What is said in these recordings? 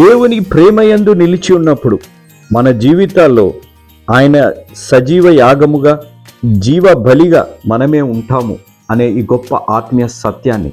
దేవుని ప్రేమయందు నిలిచి ఉన్నప్పుడు మన జీవితాల్లో ఆయన సజీవ యాగముగా జీవ బలిగా మనమే ఉంటాము అనే ఈ గొప్ప ఆత్మీయ సత్యాన్ని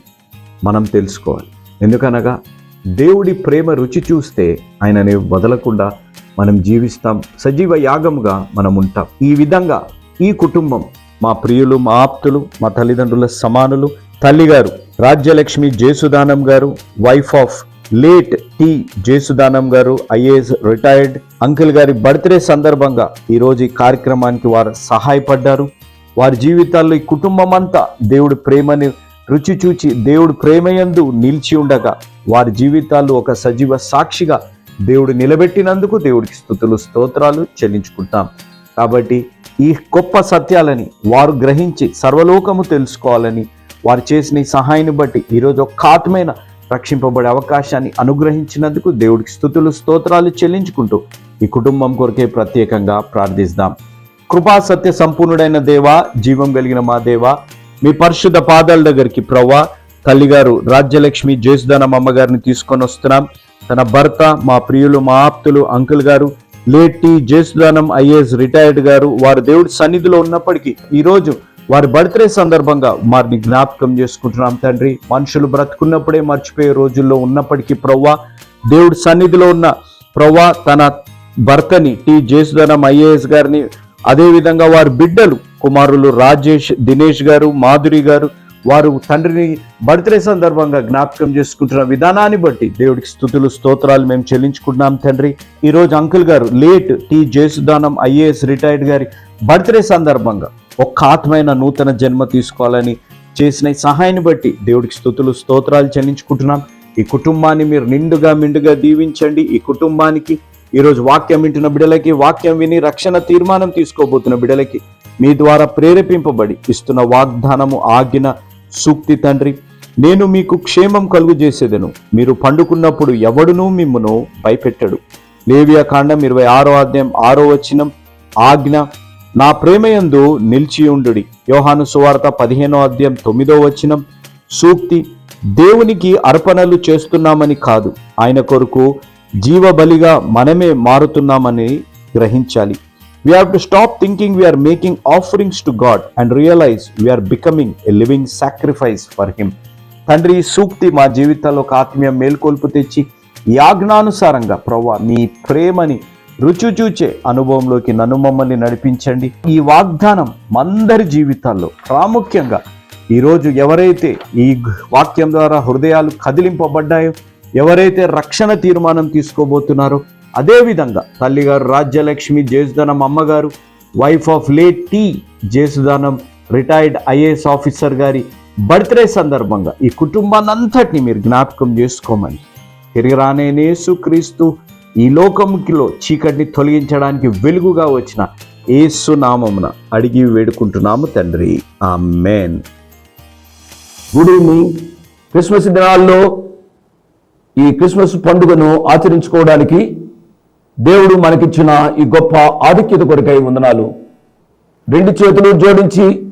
మనం తెలుసుకోవాలి. ఎందుకనగా దేవుడి ప్రేమ రుచి చూస్తే ఆయనని వదలకుండా మనం జీవిస్తాం. సజీవ యాగముగా మనం ఉంటాం. ఈ విధంగా ఈ కుటుంబం మా ప్రియులు మా ఆప్తులు మా తల్లిదండ్రుల సమానులు తల్లిగారు Rajyalakshmi Jesudanam garu wife of late T Jesudanam garu IAS retired uncle గారి బర్త్డే సందర్భంగా ఈరోజు ఈ కార్యక్రమానికి వారు సహాయపడ్డారు. వారి జీవితాల్లో ఈ కుటుంబం అంతా దేవుడి ప్రేమని రుచి చూచి దేవుడు ప్రేమయందు నిలిచి ఉండగా వారి జీవితాల్లో ఒక సజీవ సాక్షిగా దేవుడు నిలబెట్టినందుకు దేవుడికి స్థుతులు స్తోత్రాలు చెల్లించుకుంటాం. కాబట్టి ఈ గొప్ప సత్యాలని వారు గ్రహించి సర్వలోకము తెలుసుకోవాలని వారు చేసిన ఈ సహాయాన్ని బట్టి ఈరోజు ఒక ఆత్మైన రక్షింపబడే అవకాశాన్ని అనుగ్రహించినందుకు దేవుడికి స్థుతులు స్తోత్రాలు చెల్లించుకుంటూ ఈ కుటుంబం కొరకే ప్రత్యేకంగా ప్రార్థిస్తాం. కృపా సత్య సంపూర్ణుడైన దేవా జీవం కలిగిన మా దేవా మీ పరిశుద్ధ పాదాల దగ్గరికి ప్రవ్వా తల్లిగారు రాజ్యలక్ష్మి జేసుదానం అమ్మగారిని తీసుకొని వస్తున్నాం. తన భర్త మా ప్రియులు మా ఆప్తులు అంకుల్ గారు లేటి జేసుదానం ఐఏఎస్ రిటైర్డ్ గారు వారు దేవుడి సన్నిధిలో ఉన్నప్పటికీ ఈరోజు వారి బర్త్డే సందర్భంగా వారిని జ్ఞాపకం చేసుకుంటున్నాం తండ్రి. మనుషులు బ్రతుకున్నప్పుడే మర్చిపోయే రోజుల్లో ఉన్నప్పటికీ ప్రవ్వా దేవుడి సన్నిధిలో ఉన్న ప్రవ్వా తన భర్తని టి. జేసుధనం ఐఏఎస్ గారిని అదేవిధంగా వారి బిడ్డలు కుమారులు రాజేష్ దినేష్ గారు మాధురి గారు వారు తండ్రిని బర్త్డే సందర్భంగా జ్ఞాపకం చేసుకుంటున్న విధానాన్ని బట్టి దేవుడికి స్థుతులు స్తోత్రాలు మేము చెల్లించుకుంటున్నాం తండ్రి. ఈరోజు uncle garu late T. Jesudanam IAS retired గారి బర్త్డే సందర్భంగా ఒక్క ఆత్మైన నూతన జన్మ తీసుకోవాలని చేసిన సహాయాన్ని బట్టి దేవుడికి స్థుతులు స్తోత్రాలు చెల్లించుకుంటున్నాం. ఈ కుటుంబాన్ని మీరు నిండుగా మిండుగా దీవించండి. ఈ కుటుంబానికి ఈరోజు వాక్యం వింటున్న బిడలకి వాక్యం విని రక్షణ తీర్మానం తీసుకోబోతున్న బిడలకి మీ ద్వారా ప్రేరేపింపబడి ఇస్తున్న వాగ్దానము ఆగిన సూక్తి తండ్రి నేను మీకు క్షేమం కలుగు చేసేదను. మీరు పండుకున్నప్పుడు ఎవడునూ మిమ్మను భయపెట్టడు. లేవియా కాండం ఇరవై ఆరో అధ్యాయం ఆరో వచనం ఆజ్ఞ నా ప్రేమయందు నిలిచియుండుడి యోహాను సువార్త పదిహేనో అధ్యాయం తొమ్మిదో వచనం. సూక్తి దేవునికి అర్పణలు చేస్తున్నామని కాదు ఆయన కొరకు జీవబలిగా మనమే మారుతున్నామని గ్రహించాలి. We have to stop thinking we're making offerings to God and realize we're becoming a living sacrifice for him తండ్రి సూక్తి మా జీవితాల్లో ఒక ఆత్మీయ మేల్కొల్పు తెచ్చి యాజ్ఞానుసారంగా ప్రవ్వా నీ ప్రేమని రుచి చూచే అనుభవంలోకి నన్ను మమ్మల్ని నడిపించండి. ఈ వాగ్దానం మందరి జీవితాల్లో ప్రాముఖ్యంగా ఈరోజు ఎవరైతే ఈ వాక్యం ద్వారా హృదయాలు కదిలింపబడ్డాయో ఎవరైతే రక్షణ తీర్మానం తీసుకోబోతున్నారో అదేవిధంగా తల్లిగారు రాజ్యలక్ష్మి జేసుదానం అమ్మగారు wife of late T Jesudanam retired IAS officer గారి బర్త్డే సందర్భంగా ఈ కుటుంబాన్ని అంతటిని మీరు జ్ఞాపకం చేసుకోమని. తిరిగి రానేసు క్రీస్తు ఈ లోకముకిలో చీకటిని తొలగించడానికి వెలుగుగా వచ్చిన ఏసు నామమున అడిగి వేడుకుంటున్నాము తండ్రి. ఆ మేన్ గుడ్ ఈవినింగ్. క్రిస్మస్ దినాల్లో ఈ క్రిస్మస్ పండుగను ఆచరించుకోవడానికి దేవుడు మనకిచ్చిన ఈ గొప్ప ఆధిక్యత కొరకై వందనాలు. రెండు చేతులు జోడించి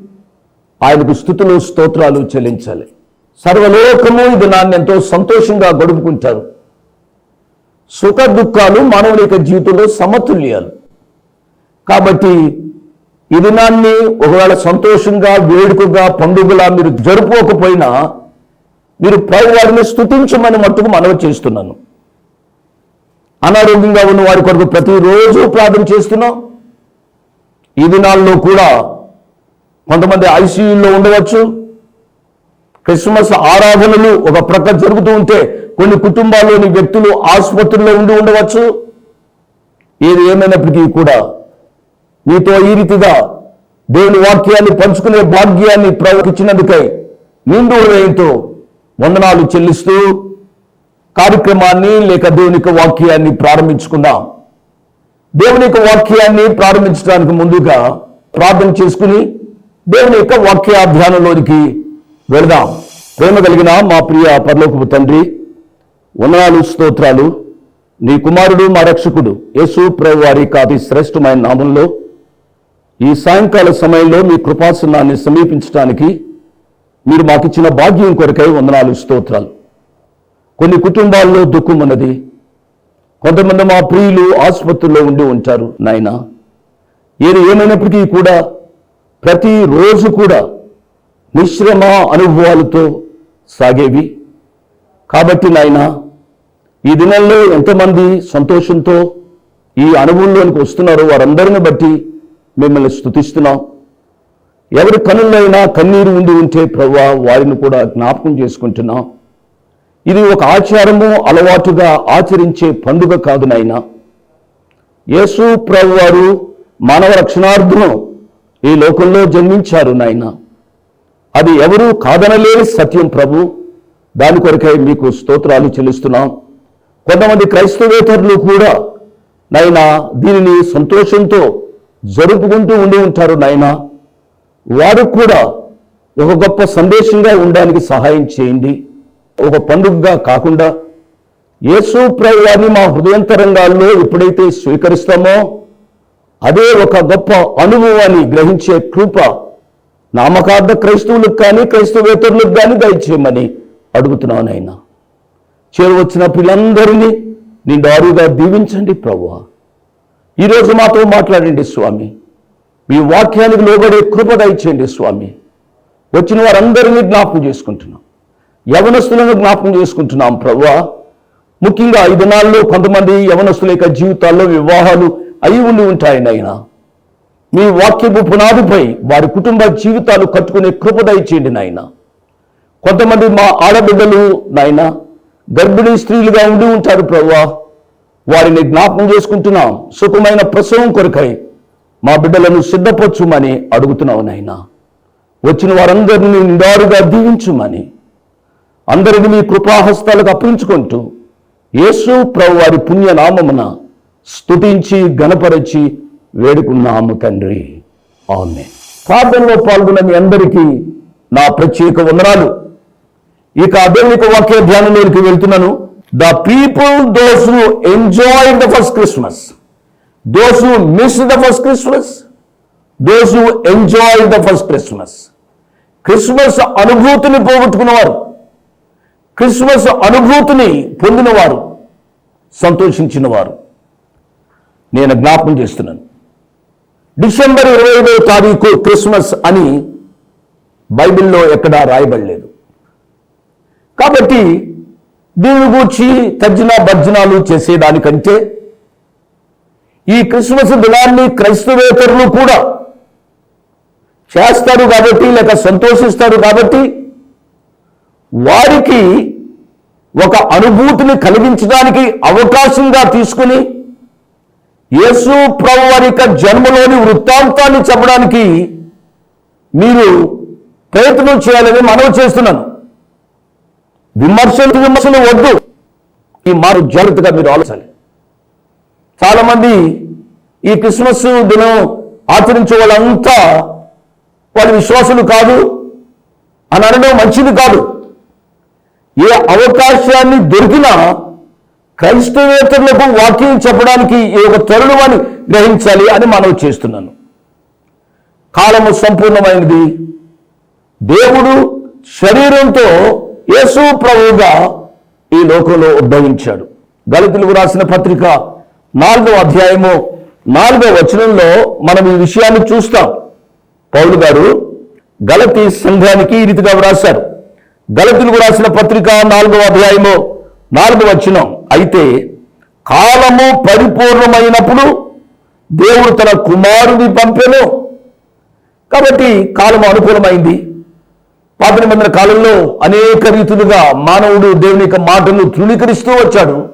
ఆయనకు స్థుతులు స్తోత్రాలు చెల్లించాలి. సర్వలోకము ఈ దినాన్ని ఎంతో సంతోషంగా గడుపుకుంటారు. సుఖ దుఃఖాలు మానవుని యొక్క జీవితంలో సమతుల్యాలు. కాబట్టి ఈ దినాన్ని ఒకవేళ సంతోషంగా వేడుకగా పండుగలా మీరు జరుపుకోకపోయినా మీరు ప్రభు వారిని స్థుతించమని మట్టుకు మనవి చేస్తున్నాను. అనారోగ్యంగా ఉన్న వారి కొరకు ప్రతిరోజు ప్రార్థన చేస్తున్నాం. ఈ దినాల్లో కూడా కొంతమంది ఐసీయూలో ఉండవచ్చు. క్రిస్మస్ ఆరాధనలు ఒక ప్రక్క జరుగుతూ ఉంటే కొన్ని కుటుంబాల్లోని వ్యక్తులు ఆసుపత్రుల్లో ఉండి ఉండవచ్చు. ఏది ఏమైనప్పటికీ కూడా మీతో ఈ రీతిగా దేవుని వాక్యాన్ని పంచుకునే భాగ్యాన్ని ప్రవహించినందుకై నిండు హృదయంతో వందనాలు చెల్లిస్తూ కార్యక్రమాన్ని లేక దేవుని యొక్క వాక్యాన్ని ప్రారంభించుకుందాం. దేవుని యొక్క వాక్యాన్ని ప్రారంభించడానికి ముందుగా ప్రార్థన చేసుకుని దేవుని యొక్క వాక్యాధ్యానంలోనికి వెళదాం. ప్రేమ కలిగిన మా ప్రియ పరలోకపు తండ్రి వందనాలు స్తోత్రాలు. నీ కుమారుడు మా రక్షకుడు యేసు ప్రభు వారి కాతి శ్రేష్టమైన నామంలో ఈ సాయంకాల సమయంలో మీ కృపాసనాన్ని సమీపించడానికి మీరు మాకిచ్చిన భాగ్యం కొరకై వందనాలు స్తోత్రాలు. కొన్ని కుటుంబాల్లో దుఃఖం ఉన్నది. కొంతమంది మా ప్రియులు ఆసుపత్రిలో ఉండి ఉంటారు నాయన. ఏది ఏమైనప్పటికీ కూడా ప్రతిరోజు కూడా మిశ్రమ అనుభవాలతో సాగేవి. కాబట్టి నాయనా ఈ దినంలో ఎంతమంది సంతోషంతో ఈ అనుభవంలోనికి వస్తున్నారో. వారందరిని బట్టి మిమ్మల్ని స్తుతిస్తున్నాం. ఎవరి కనులైనా కన్నీరు ఉండి ఉంటే ప్రభా వారిని కూడా జ్ఞాపకం చేసుకుంటున్నాం. ఇది ఒక ఆచారము అలవాటుగా ఆచరించే పండుగ కాదు నాయన. యేసు ప్రభు వారు మానవ రక్షణార్థం ఈ లోకంలో జన్మించారు నాయన. అది ఎవరూ కాదనలేని సత్యం ప్రభు. దాని కొరకై మీకు స్తోత్రాలు చెల్లిస్తున్నాం. కొంతమంది క్రైస్తవేతరులు కూడా నాయనా దీనిని సంతోషంతో జరుపుకుంటూ ఉండి ఉంటారు నాయనా. వారు కూడా ఒక గొప్ప సందేశంగా ఉండడానికి సహాయం చేయండి. ఒక పండుగగా కాకుండా యేసు ప్రభు మా హృదయంతరంగాల్లో ఎప్పుడైతే స్వీకరిస్తామో అదే ఒక గొప్ప అనుభవాన్ని గ్రహించే కృప నామకార్థ క్రైస్తవులకు కానీ క్రైస్తవేతరులకు కానీ దయచేయమని అడుగుతున్నాను అయినా చేరువచ్చిన పిల్లలందరినీ దారుగా దీవించండి ప్రభు. ఈరోజు మాతో మాట్లాడండి స్వామి. మీ వాక్యానికి లోబడే కృప దయచేయండి స్వామి. వచ్చిన వారందరినీ జ్ఞాపకం చేసుకుంటున్నాం. యవనస్తులను జ్ఞాపకం చేసుకుంటున్నాం ప్రభు. ముఖ్యంగా ఈ దినాల్లో కొంతమంది యవనస్తుల యొక్క జీవితాల్లో వివాహాలు అయి ఉండి ఉంటాయి నాయనా. మీ వాక్యపు పునాదిపై వారి కుటుంబ జీవితాలు కట్టుకునే కృప దయచేయండి నాయన. కొంతమంది మా ఆడబిడ్డలు నాయన గర్భిణీ స్త్రీలుగా ఉండి ఉంటారు ప్రభువా వారిని జ్ఞాపకం చేసుకుంటున్నాం. సుఖమైన ప్రసవం కొరకై మా బిడ్డలను సిద్ధపరచుమని అడుగుతున్నావు నాయన. వచ్చిన వారందరినీ నిండారుగా దీవించుమని అందరిని మీ కృపాహస్తాలకు అప్పించుకుంటూ యేసు ప్రభు వారి పుణ్యనామమున స్తుతించి గణపరచి వేడుకున్నాము తండ్రి. ఆమె ప్రార్థనలో పాల్గొన్న మీ అందరికీ నా ప్రత్యేక వందనాలు. ఇక దేవునిక వాక్య ధ్యానంలోకి వెళ్తున్నాను. The people those who enjoy the first Christmas those who miss the first Christmas those who enjoy the first Christmas Christmas అనుభూతిని పోగొట్టుకున్నవారు క్రిస్మస్ అనుభూతిని పొందినవారు సంతోషించినవారు. నేను జ్ఞాపకం చేస్తున్నాను. డిసెంబర్ ఇరవై ఐదవ తారీఖు క్రిస్మస్ అని బైబిల్లో ఎక్కడా రాయబడలేదు. కాబట్టి దీని గూర్చి తర్జన భర్జనాలు చేసేదానికంటే ఈ క్రిస్మస్ దినాన్ని క్రైస్తవేతరులు కూడా చేస్తారు కాబట్టి లేక సంతోషిస్తారు కాబట్టి వారికి ఒక అనుభూతిని కలిగించడానికి అవకాశంగా తీసుకుని యేసు ప్రభు వారి యొక్క జన్మలోని వృత్తాంతాన్ని చెప్పడానికి మీరు ప్రయత్నం చేయాలని మనవి చేస్తున్నాను. విమర్శలు విమర్శలు వద్దు. ఈ మారు జాగ్రత్తగా మీరు ఆలోచించాలి. చాలామంది ఈ క్రిస్మస్ దినం ఆచరించే వాళ్ళంతా వాళ్ళ విశ్వాసులు కాదు అని అనడం మంచిది కాదు. ఏ అవకాశాన్ని దొరికినా క్రైస్తవేతరులకు వాక్యం చెప్పడానికి ఈ ఒక తరుణమని గ్రహించాలి అని మనవి చేస్తున్నాను. కాలము సంపూర్ణమైనది. దేవుడు శరీరంతో యేసు ప్రభువుగా ఈ లోకంలో ఉద్భవించాడు. దళితులకు రాసిన పత్రిక నాలుగో అధ్యాయము నాలుగో వచనంలో మనం ఈ విషయాన్ని చూస్తాం. పౌలు గారు గలతీ సంఘానికి ఈ రీతిగా వ్రాశారు. గలతులకు రాసిన పత్రిక నాలుగవ అధ్యాయము నాలుగవ వచనం. అయితే కాలము పరిపూర్ణమైనప్పుడు దేవుడు తన కుమారుని పంపెను. కాబట్టి కాలము అనుకూలమైంది. పాత నిబంధన కాలంలో అనేక రీతులుగా మానవుడు దేవుని యొక్క మాటలు తృణీకరిస్తూ వచ్చాడు.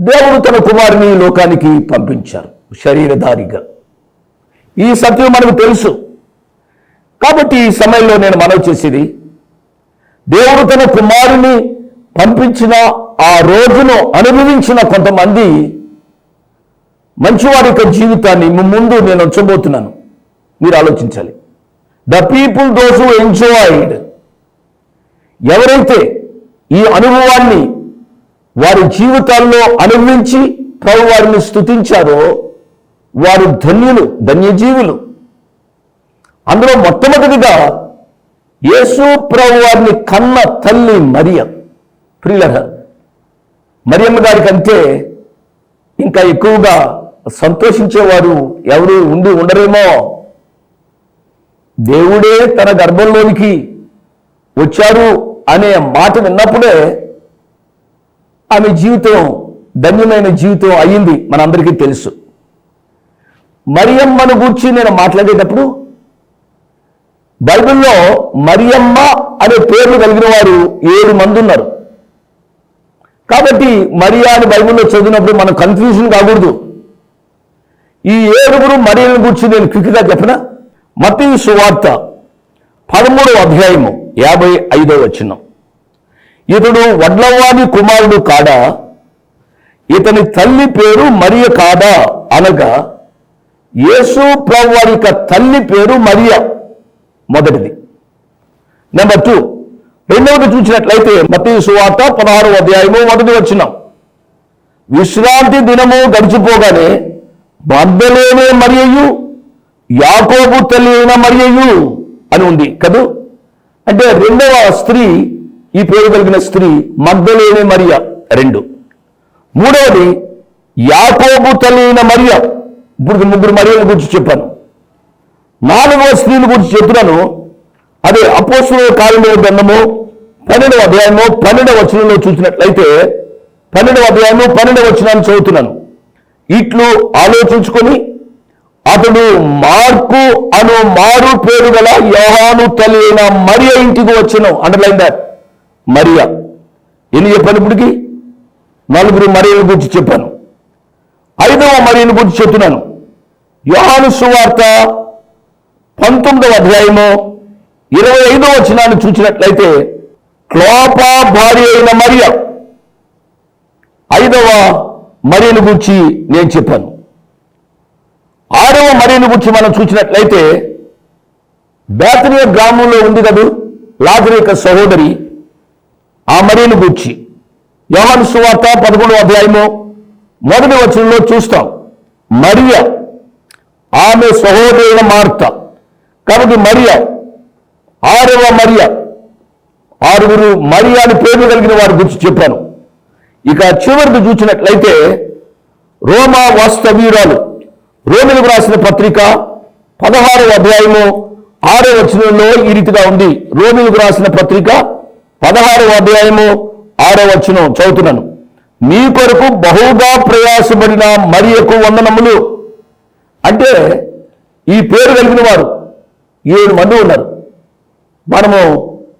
దేవుడు తన కుమారుని లోకానికి పంపించారు. శరీరధారిగా. ఈ సత్యం మనకు తెలుసు. కాబట్టి ఈ సమయంలో నేను మనవి చేసేది దేవుడు తన కుమారుని పంపించిన ఆ రోజును అనుభవించిన కొంతమంది మంచివారి యొక్క జీవితాన్ని ముందు నేను ఉంచబోతున్నాను. మీరు ఆలోచించాలి. The people those who enjoyed ఎవరైతే ఈ అనుభవాన్ని వారి జీవితాల్లో అనుభవించి ప్రభు వారిని స్తుతించారో వారు ధన్యులు ధన్యజీవులు. అందులో మొట్టమొదటిగా యేసు ప్రభు వారిని కన్న తల్లి మరియ. ప్రియులర మరియమ్మ గారికి అంటే ఇంకా ఎక్కువగా సంతోషించేవారు ఎవరు ఉండి ఉండరేమో? దేవుడే తన గర్భంలోనికి వచ్చారు అనే మాట విన్నప్పుడే ఆమె జీవితం ధన్యమైన జీవితం అయ్యింది మనందరికీ తెలుసు. మరియమ్మను గూర్చి నేను మాట్లాడేటప్పుడు బైబిల్లో మరియమ్మ అనే పేర్లు కలిగిన వారు ఏడు మంది ఉన్నారు. కాబట్టి మరియా అని బైబిల్లో చదివినప్పుడు మనం కన్ఫ్యూజన్ కాకూడదు. ఈ ఏడుగురు మరియను గురించి నేను క్విక్గా చెప్పినా? మతీ సువార్త పదమూడవ అధ్యాయము యాభై ఐదో వచనం. ఇతడు వడ్లవాని కుమారుడు కాడా? ఇతని తల్లి పేరు మరియ కాదా అనగా యేసు ప్రభు తల్లి పేరు మరియ. మొదటిది. Number two. రెండవది చూసినట్లయితే మతీ సువార్త పదహారు అధ్యాయము మొదటి వచ్చినాం విశ్రాంతి దినము గడిచిపోగానే మద్దలేనే మరియు యాకోబు తల్లి అయిన మరియయు అని ఉంది కదూ? అంటే రెండవ స్త్రీ ఈ పేరు కలిగిన స్త్రీ మగ్ధలేని మరియ రెండు. మూడవది యాకోబు తల్లి అయిన మరియ. ఇప్పుడు ముగ్గురు మరియల గురించి చెప్పాను. నాలుగవ స్త్రీల గురించి చెప్తున్నాను. అదే అపోస్తుల కాలంలో గ్రంథము పన్నెండవ అధ్యాయము పన్నెండవ వచనంలో చూసినట్లయితే పన్నెండవ అధ్యాయము పన్నెండవ వచనాన్ని చదువుతున్నాను. ఇట్లు ఆలోచించుకొని అతడు మార్పు అను మారు పేరు గల యోహాను తల్లి అయిన మరియ ఇంటికి వచ్చను. Underline that Mariya. ఎన్ని చెప్పాను ఇప్పటికి? నలుగురు మరియను గురించి చెప్పాను. ఐదవ మరియను గురించి చెప్తున్నాను. యోహాను సువార్త పంతొమ్మిదవ అధ్యాయము ఇరవై ఐదవ వచనాన్ని చూసినట్లయితే క్లోపా భార్య అయిన మరియ ఐదవ మరియను గురించి నేను చెప్పాను. ఆరవ మరియను గురించి మనం చూసినట్లయితే బేతనీయ గ్రామంలో ఉంది కదూ లాజరు యొక్క సహోదరి ఆ మరియను గురించి. యోహాను సువార్త పదకొండవ అధ్యాయము మొదటి వచనంలో చూస్తాం. మరియ ఆమె సహోదరుల మార్త. కాబట్టి మరియ ఆరవ మరియ. ఆరుగురు మరియ అని పేరు కలిగిన వారి గురించి చెప్పాను. ఇక చివరికి చూసినట్లయితే రోమా వాస్తవీరాలు రోమిలకు రాసిన పత్రిక పదహారవ అధ్యాయము ఆరో వచనంలో ఈ రీతిగా ఉంది. రోమిలకు రాసిన పత్రిక పదహారవ అధ్యాయము ఆరో వచనం చదువుతున్నాను. మీ కొరకు బహుగా ప్రయాసపడిన మరియకు వందనములు. అంటే ఈ పేరు కలిగిన వారు ఏడు మంది ఉన్నారు. మనము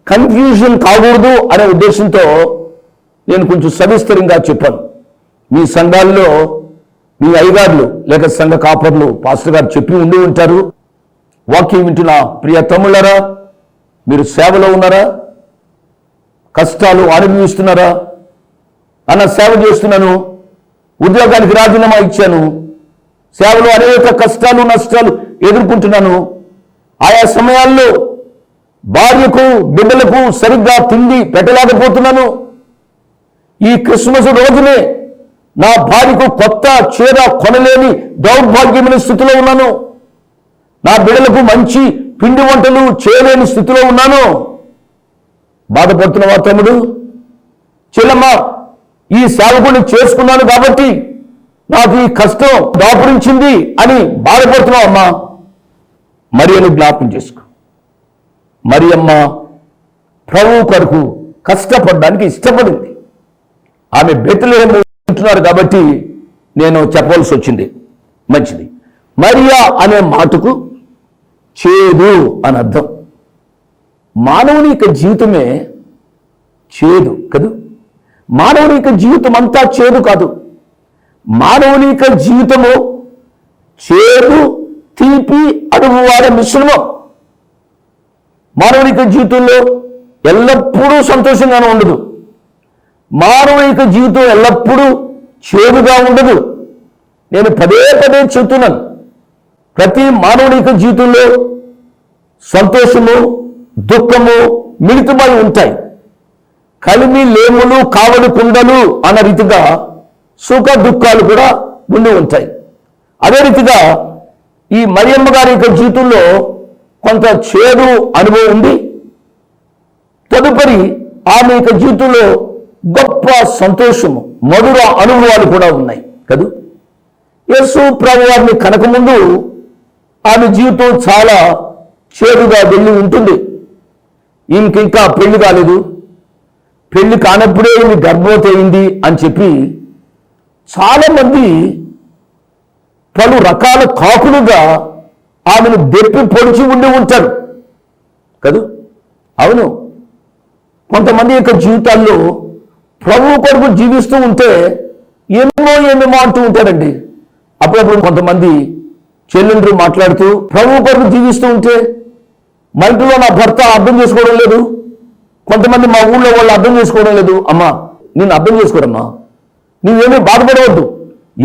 కన్ఫ్యూజన్ కాకూడదు అనే ఉద్దేశంతో నేను కొంచెం సవిస్తరంగా చెప్పాను. మీ సంఘాల్లో మీ అయ్యగారులు లేక సంఘ కాపర్లు పాస్టర్ గారు చెప్పి ఉండి ఉంటారు. వాక్యం వింటున్న ప్రియ తమ్ముళ్ళరా మీరు సేవలో ఉన్నారా? కష్టాలు అనుభవిస్తున్నారా? అన్న సేవ చేస్తున్నాను ఉద్యోగానికి రాజీనామా ఇచ్చాను సేవలో అనేక కష్టాలు నష్టాలు ఎదుర్కొంటున్నాను. ఆయా సమయాల్లో భార్యకు బిడ్డలకు సరిగ్గా తిండి పెట్టలేకపోతున్నాను. ఈ క్రిస్మస్ రోజునే నా భార్యకు కొత్త చీర కొనలేని దౌర్భాగ్యమైన స్థితిలో ఉన్నాను. నా బిడ్డలకు మంచి పిండి వంటలు చేయలేని స్థితిలో ఉన్నాను. బాధపడుతున్నావా తమ్ముడు చెల్లమ్మ ఈ సేవకుని చేసుకున్నాను కాబట్టి నాకు ఈ కష్టం దాపురించింది అని బాధపడుతున్నావు అమ్మా. మరియను జ్ఞాపం చేసుకో. మరియమ్మ ప్రభు కొరకు కష్టపడడానికి ఇష్టపడింది. ఆమె బెతులేము ఉంటున్నారు కాబట్టి నేను చెప్పవలసి వచ్చింది. మంచిది. మరియా అనే మాటకు చేదు అని అర్థం. మానవుని యొక్క జీవితమే చేదు కదూ? మానవుని యొక్క జీవితం అంతా చేదు కాదు. మానవుని యొక్క జీవితము చేదు తీపి అనుభవాల మిశ్రమం మానవునిక జీవితంలో ఎల్లప్పుడూ సంతోషంగానే ఉండదు. మానవునిక జీవితం ఎల్లప్పుడూ చేదుగా ఉండదు. నేను పదే పదే చెప్తున్నాను ప్రతి మానవునిక జీవితంలో సంతోషము దుఃఖము మిళితమై ఉంటాయి. కలిమి లేములు కావడి కుండలు అన్న రీతిగా సుఖ దుఃఖాలు కూడా ఉండి ఉంటాయి. అదే రీతిగా ఈ మరియమ్మ గారి యొక్క జీవితంలో కొంత చేదు అనుభవం ఉంది. తదుపరి ఆమె యొక్క జీవితంలో గొప్ప సంతోషము మధుర అనుభవాలు కూడా ఉన్నాయి. కదూ? యేసు ప్రభు వారిని కనకముందు ఆమె జీవితం చాలా చేరుగా వెళ్ళి ఉంటుంది. ఈమెకి ఇంకా పెళ్ళి కాలేదు. పెళ్ళి కానప్పుడే ఈమె గర్భవతి అయింది అని చెప్పి చాలామంది పలు రకాల కాకులుగా ఆమెను దెప్పి పొడిచి ఉండి ఉంటారు. కదూ? అవును. కొంతమంది యొక్క జీవితాల్లో ప్రభు కొరకు జీవిస్తూ ఉంటే ఎన్నో ఏమేమో అంటూ ఉంటారండి అప్పుడప్పుడు కొంతమంది చెల్లెండ్రు మాట్లాడుతూ ప్రభు కొరకు జీవిస్తూ ఉంటే మా ఇంట్లో నా భర్త అర్థం చేసుకోవడం లేదు. కొంతమంది మా ఊళ్ళో వాళ్ళు అర్థం చేసుకోవడం లేదు. అమ్మా నేను అర్థం చేసుకోరమ్మా. నువ్వేమీ బాధపడవద్దు.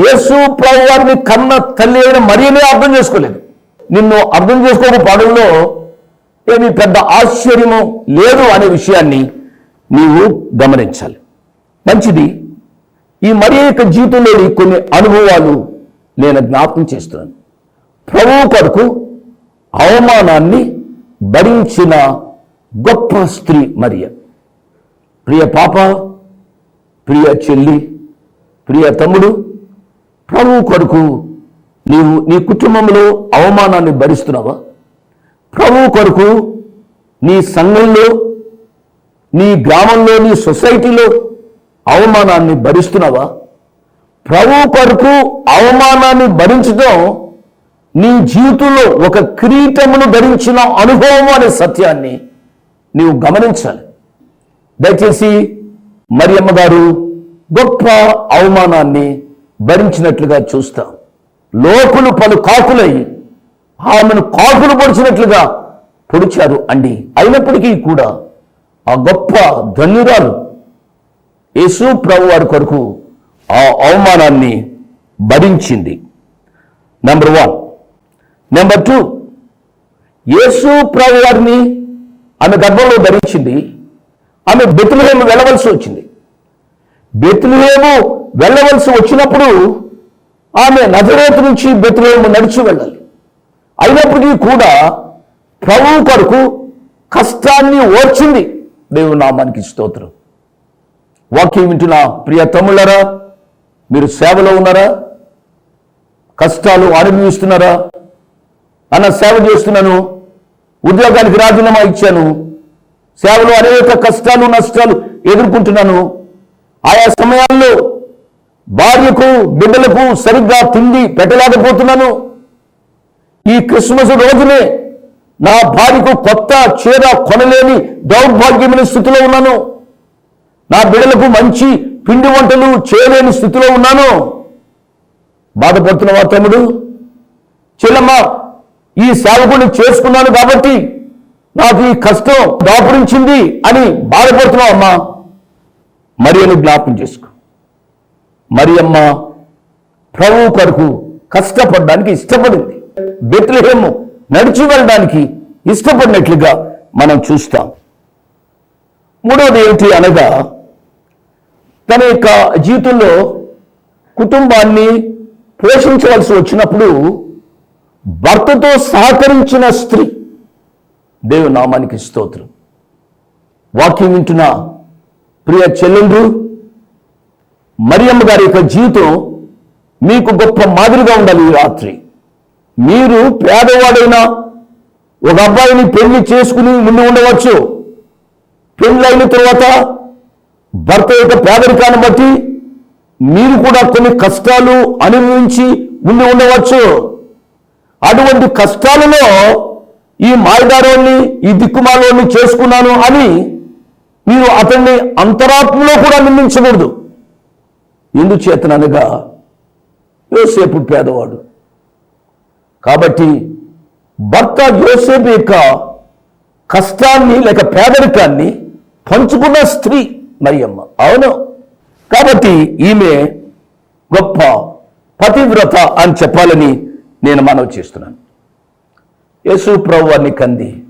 యేసు ప్రభు వారిని కన్న తల్లి అయిన మరియనే అర్థం చేసుకోలేదు. నిన్ను అర్థం చేసుకోకపోవడంలో ఏమి పెద్ద ఆశ్చర్యము లేదు అనే విషయాన్ని నీవు గమనించాలి. మంచిది. ఈ మరి యొక్క జీవితంలోని కొన్ని అనుభవాలు నేను జ్ఞాపకం చేస్తున్నాను. ప్రభువు కొరకు అవమానాన్ని భరించిన గొప్ప స్త్రీ మరియ. ప్రియ పాప ప్రియ చెల్లి ప్రియ తమ్ముడు ప్రభు కొరకు నీవు నీ కుటుంబంలో అవమానాన్ని భరిస్తున్నావా? ప్రభు కొరకు నీ సంఘంలో నీ గ్రామంలో నీ సొసైటీలో అవమానాన్ని భరిస్తున్నావా? ప్రభు కొరకు అవమానాన్ని భరించడం నీ జీవితంలో ఒక కిరీటమును ధరించిన అనుభవం అనే సత్యాన్ని నీవు గమనించాలి. దయచేసి మరియమ్మ గారు గొప్ప అవమానాన్ని భరించినట్లుగా చూస్తాం. లోకులు పలు కాకులై ఆమెను కాకులు పొడిచినట్లుగా పొడిచారు అండి. అయినప్పటికీ కూడా ఆ గొప్ప ధన్యురాలు యేసు ప్రభు వారి కొరకు ఆ అవమానాన్ని భరించింది. Number one number two Yesu ప్రభు వారిని ఆమె గర్భంలో ధరించింది. ఆమె బెతులహేము వెళ్ళవలసి వచ్చింది. బెతులహేము వెళ్ళవలసి వచ్చినప్పుడు ఆమె నజరేతు నుంచి బెతులహేము నడిచి వెళ్ళాలి. అయినప్పటికీ కూడా ప్రభు కొరకు కష్టాన్ని ఓర్చింది. దేవుని నామానికి స్తోత్రం. వాక్యం వింటున్న ప్రియ తమ్ముళ్ళరా మీరు సేవలో ఉన్నారా? కష్టాలు అనుభవిస్తున్నారా? అన్న సేవ చేస్తున్నాను ఉద్యోగానికి రాజీనామా ఇచ్చాను సేవలో అనేక కష్టాలు నష్టాలు ఎదుర్కొంటున్నాను. ఆయా సమయాల్లో భార్యకు బిడ్డలకు సరిగ్గా తిండి పెట్టలేకపోతున్నాను. ఈ క్రిస్మస్ రోజునే నా భార్యకు కొత్త చీర కొనలేని దౌర్భాగ్యమైన స్థితిలో ఉన్నాను. నా బిడ్డలకు మంచి పిండి వంటలు చేయలేని స్థితిలో ఉన్నాను. బాధపడుతున్నావా తమ్ముడు చెల్లమ్మ ఈ సేవకుని చేసుకున్నాను కాబట్టి నాకు ఈ కష్టం దాపురించింది అని బాధపడుతున్నావు అమ్మా. మరి జ్ఞాపం చేసుకో. మరి అమ్మ ప్రభు కొరకు కష్టపడడానికి ఇష్టపడింది. బెత్లహేము నడిచి వెళ్ళడానికి ఇష్టపడినట్లుగా మనం చూస్తాం. మూడవది ఏమిటి అనగా తన యొక్క జీవితంలో కుటుంబాన్ని పోషించవలసి వచ్చినప్పుడు భర్తతో సహకరించిన స్త్రీ. దేవు నామానికి స్తోత్రం. వాక్యం వింటున్న ప్రియ చెల్లెండ్రు మరియమ్మ గారి యొక్క జీవితం మీకు గొప్ప మాదిరిగా ఉండాలి ఈ రాత్రి. మీరు పేదవాడైన ఒక అబ్బాయిని పెళ్ళి చేసుకుని ముందు ఉండవచ్చు. పెళ్ళైన తర్వాత భర్త యొక్క పేదరికాన్ని బట్టి మీరు కూడా కొన్ని కష్టాలు అనుభవించి ఉండి ఉండవచ్చు. అటువంటి కష్టాలలో ఈ మాయదారాన్ని ఈ దిక్కుమాలోని చేసుకున్నాను అని మీరు అతన్ని అంతరాత్మలో కూడా నిందించకూడదు. ఎందుచేతననగా యోసేపు పేదవాడు. కాబట్టి భర్త యోసేపు యొక్క కష్టాన్ని లేక పేదరికాన్ని పంచుకున్న స్త్రీ మరియమ్మ. అవును. కాబట్టి ఈమె గొప్ప పతివ్రత అని చెప్పాలని నేను మనవి చేస్తున్నాను. యేసు ప్రభువాన్ని కంది.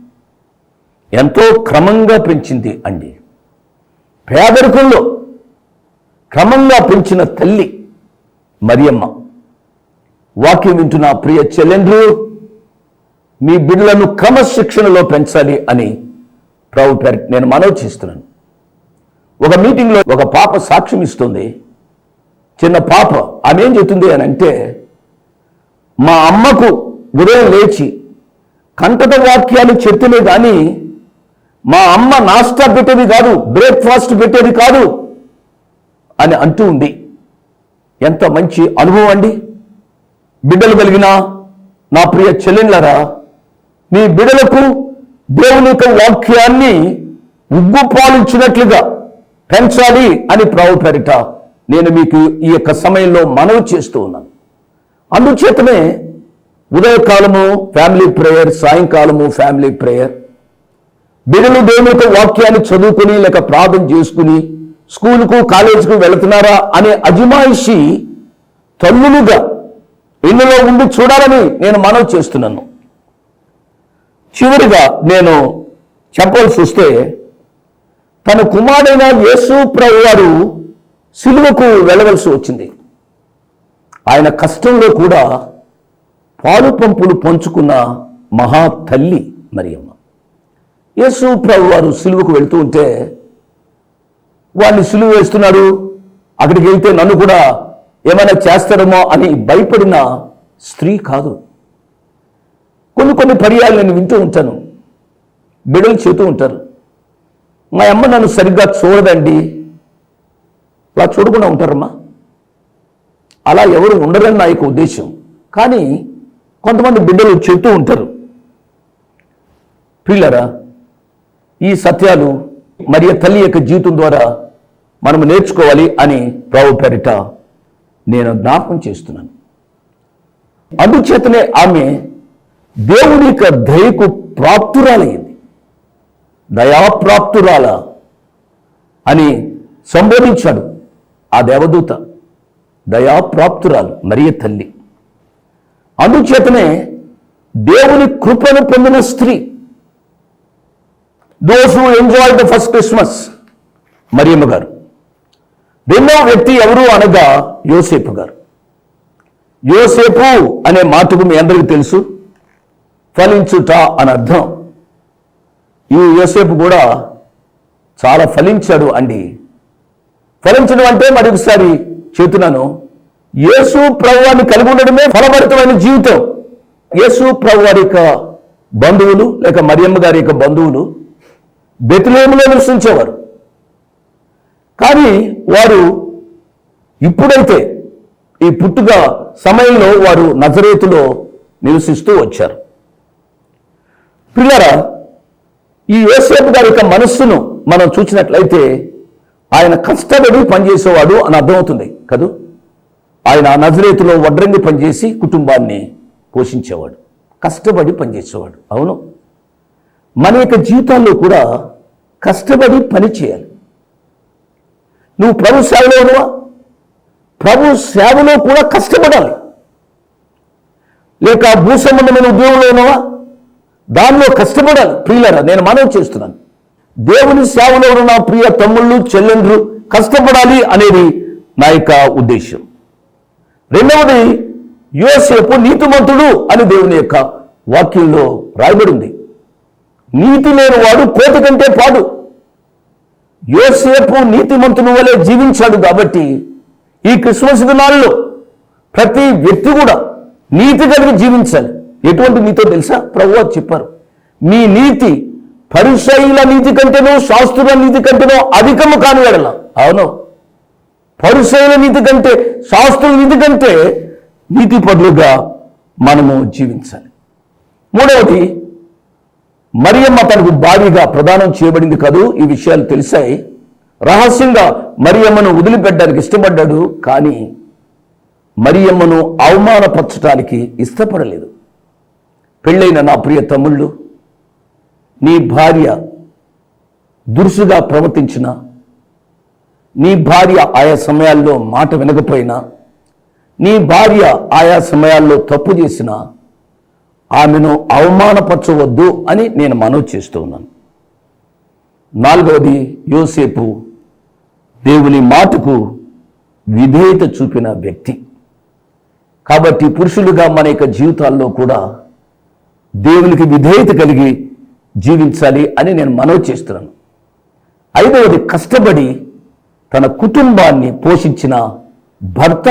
ఎంతో క్రమంగా పెంచింది అండి. పేదరికంలో క్రమంగా పెంచిన తల్లి మరియమ్మ. వాక్యం వింటున్న ప్రియ చెల్లెండ్రు మీ బిడ్డలను క్రమశిక్షణలో పెంచాలి అని ప్రభు పేరు నేను మనవి చేస్తున్నాను. ఒక మీటింగ్లో ఒక పాప సాక్ష్యం ఇస్తుంది. చిన్న పాప ఆమె ఏం చెప్తుంది అని అంటే మా అమ్మకు ఉదయం లేచి కంటత వాక్యాలు చెప్తేనే కానీ మా అమ్మ నాస్టా పెట్టేది కాదు బ్రేక్ఫాస్ట్ పెట్టేది కాదు అని అంటూ ఉంది. ఎంత మంచి అనుభవం అండి. బిడ్డలు కలిగిన నా ప్రియ చెల్లెళ్ళరా మీ బిడ్డలకు దేవుని యొక్క వాక్యాన్ని ఉగ్గు పాలించినట్లుగా పెంచాలి అని ప్రభు పేరిట నేను మీకు ఈ యొక్క సమయంలో మనవి చేస్తూ ఉన్నాను. అందుచేతనే ఉదయకాలము ఫ్యామిలీ ప్రేయర్ సాయంకాలము ఫ్యామిలీ ప్రేయర్ బిడ్డలు దేవుని యొక్క వాక్యాన్ని చదువుకుని లేక ప్రార్థన చేసుకుని స్కూలుకు కాలేజీకు వెళుతున్నారా అనే అజమాయిషి తల్లులుగా ఇళ్ళలో ఉండి చూడాలని నేను మనవి చేస్తున్నాను. చివరిగా నేను చెప్పవలసి వస్తే తన కుమారుడైన యేసు ప్రభు వారు సిలువకు వెళ్ళవలసి వచ్చింది. ఆయన కష్టంలో కూడా పాలు పంపులు పంచుకున్న మహా తల్లి మరియమ్మ. యేసు ప్రభు వారు సిలువకు వెళ్తూ ఉంటే వాడిని సిలువ వేస్తున్నాడు. అక్కడికి వెళ్తే నన్ను కూడా ఏమైనా చేస్తారేమో అని భయపడిన స్త్రీ కాదు. కొన్ని కొన్ని పర్యాలు నేను వింటూ ఉంటాను. బిడలు చేతూ ఉంటారు. మా అమ్మ నన్ను సరిగ్గా చూడదండి. అలా చూడకుండా ఉంటారమ్మా. అలా ఎవరు ఉండరని నా యొక్క ఉద్దేశం. కానీ కొంతమంది బిడ్డలు చెబుతూ ఉంటారు. పిల్లరా ఈ సత్యాలు మరియు తల్లి యొక్క జీవితం ద్వారా మనము నేర్చుకోవాలి అని రావు పేరిట నేను జ్ఞాపకం చేస్తున్నాను. అందుచేతనే ఆమె దేవుని యొక్క దయకు ప్రాప్తురాలయ్యింది. దయాప్రాప్తురాల అని సంబోధించాడు ఆ దేవదూత. దయాప్రాప్తురాలు మరియ తల్లి. అందుచేతనే దేవుని కృపను పొందిన స్త్రీ. Those who enjoy the first Christmas Mariyamma garu. రెండవ వ్యక్తి ఎవరు అనగా యోసేపు గారు. యోసేపు అనే మాటకు మీ అందరికీ తెలుసు. ఫలించుట అని అర్థం. ఈ యోసేపు కూడా చాలా ఫలించాడు అండి. ఫలించడం అంటే మరి ఒకసారి చెబుతున్నాను. యేసు ప్రభువాన్ని కలిగి ఉండడమే ఫలభరితమైన జీవితం. యేసు ప్రభు వారి యొక్క బంధువులు లేక మరియమ్మ గారి యొక్క బంధువులు బెతులేములో నివసించేవారు. కానీ వారు ఇప్పుడైతే ఈ పుట్టుక సమయంలో వారు నజరేతులో నివసిస్తూ వచ్చారు. పిల్లరా ఈ యోసేపు గారి యొక్క మనస్సును మనం చూసినట్లయితే ఆయన కష్టపడి పనిచేసేవాడు అని అర్థమవుతుంది కదూ? ఆయన నజరేతులో వడ్రంగి పనిచేసి కుటుంబాన్ని పోషించేవాడు కష్టపడి పనిచేసేవాడు. అవును. మన యొక్క జీవితాల్లో కూడా కష్టపడి పని చేయాలి. నువ్వు ప్రభు సేవలో ఉన్నవా? ప్రభు సేవలో కూడా కష్టపడాలి. లేక భూసంబంధమైన ఉద్యోగంలో ఉన్నవా? దానిలో కష్టపడాలి ప్రియులరా నేను మనవి చేస్తున్నాను. దేవుని సేవలో ఉన్న ప్రియ తమ్ముళ్ళు చెల్లెండ్రు కష్టపడాలి అనేది నా యొక్క ఉద్దేశం రెండవది యోసేపు నీతిమంతుడు అని దేవుని యొక్క వాక్యంలో రాయబడింది. నీతి లేని వాడు కోతి కంటే పాడు. యోసేపు నీతిమంతుని వలె జీవించాడు కాబట్టి ఈ క్రిస్మస్ దినాల్లో ప్రతి వ్యక్తి కూడా నీతి కలిగి జీవించాలి. ఎటువంటి నీతో తెలుసా? ప్రభు చెప్పారు. మీ నీతి పరిశైల నీతి కంటేనో శాస్త్రుల నీతి కంటేనో అధికము కాని ఎడల అవును. పరుశైల నీతి కంటే శాస్త్రుల నీతి కంటే నీతి పరులుగా మనము జీవించాలి. మూడవది మరియమ్మ తనకు భారీగా ప్రదానం చేయబడింది కదూ? ఈ విషయాలు తెలిసాయి. రహస్యంగా మరియమ్మను వదిలిపెట్టడానికి ఇష్టపడ్డాడు కానీ మరియమ్మను అవమానపరచడానికి ఇష్టపడలేదు. పెళ్ళైన నా ప్రియ తమ్ముళ్ళు నీ భార్య దురుసుగా ప్రవర్తించిన నీ భార్య ఆయా సమయాల్లో మాట వినకపోయినా నీ భార్య ఆయా సమయాల్లో తప్పు చేసినా ఆమెను అవమానపరచవద్దు అని నేను మనవి చేస్తూ ఉన్నాను. నాలుగవది యోసేపు దేవుని మాటకు విధేయత చూపిన వ్యక్తి. కాబట్టి పురుషులుగా మన యొక్క జీవితాల్లో కూడా దేవునికి విధేయత కలిగి జీవించాలి అని నేను మనవి చేస్తున్నాను. ఐదవది కష్టపడి తన కుటుంబాన్ని పోషించిన భర్త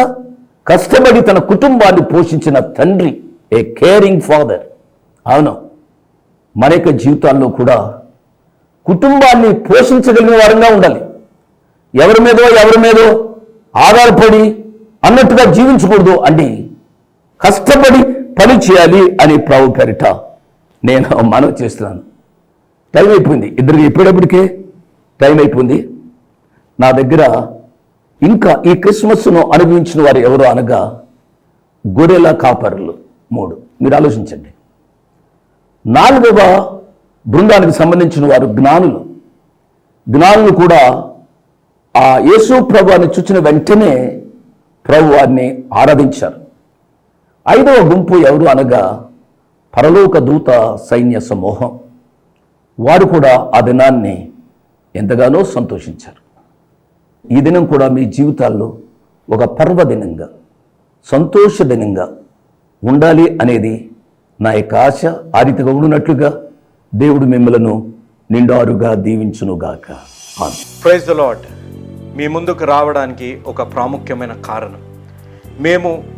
కష్టపడి తన కుటుంబాన్ని పోషించిన తండ్రి ఏ కేరింగ్ ఫాదర్. అవును మన యొక్క జీవితాల్లో కూడా కుటుంబాన్ని పోషించగలిగిన వారంగా ఉండాలి. ఎవరి మీదో ఎవరి మీదో ఆధారపడి అన్నట్టుగా జీవించకూడదు అండి కష్టపడి పని చేయాలి అని ప్రభు పేరిట నేను మనవి చేస్తున్నాను. టైం అయిపోయింది. ఇద్దరికి చెప్పేటప్పటికే టైం అయిపోయింది. నా దగ్గర ఇంకా ఈ క్రిస్మస్ను అనుభవించిన వారు ఎవరు అనగా గొర్రెల కాపరులు మూడు. మీరు ఆలోచించండి. నాలుగవ బృందానికి సంబంధించిన వారు జ్ఞానులు. జ్ఞానులు కూడా ఆ యేసు ప్రభువాన్ని చూచిన వెంటనే ప్రభు వారిని ఆరాధించారు. ఐదవ గుంపు ఎవరు అనగా పరలోక దూత సైన్య సమూహం. వారు కూడా ఆ దినాన్ని ఎంతగానో సంతోషించారు. ఈ దినం కూడా మీ జీవితాల్లో ఒక పర్వదినంగా సంతోష దినంగా ఉండాలి అనేది నా యొక్క ఆశ. ఆ రీతిగా దేవుడు మిమ్మలను నిండారుగా దీవించునుగాక. ప్రైజ్ ద లాడ్ మీ ముందుకు రావడానికి ఒక ప్రాముఖ్యమైన కారణం. మేము